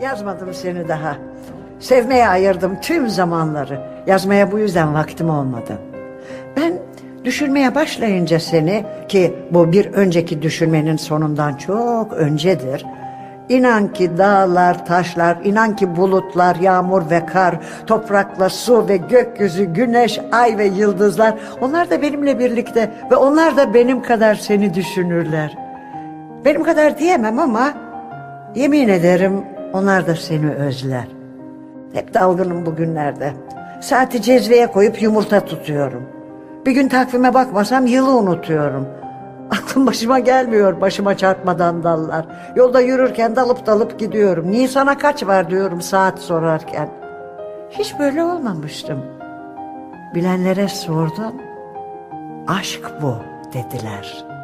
Yazmadım seni daha. Sevmeye ayırdım tüm zamanları. Yazmaya bu yüzden vaktim olmadı. Ben düşünmeye başlayınca seni ki bu bir önceki düşünmenin sonundan çok öncedir. İnan ki dağlar, taşlar, inan ki bulutlar, yağmur ve kar, toprakla su ve gökyüzü, güneş, ay ve yıldızlar onlar da benimle birlikte ve onlar da benim kadar seni düşünürler. Benim kadar diyemem ama yemin ederim onlar da seni özler. Hep dalgınım bugünlerde. Saati cezveye koyup yumurta tutuyorum. Bir gün takvime bakmasam yılı unutuyorum. Aklım başıma gelmiyor başıma çarpmadan dallar. Yolda yürürken dalıp dalıp gidiyorum. Nisan'a kaç var diyorum saat sorarken. Hiç böyle olmamıştım. Bilenlere sordum. Aşk bu dediler.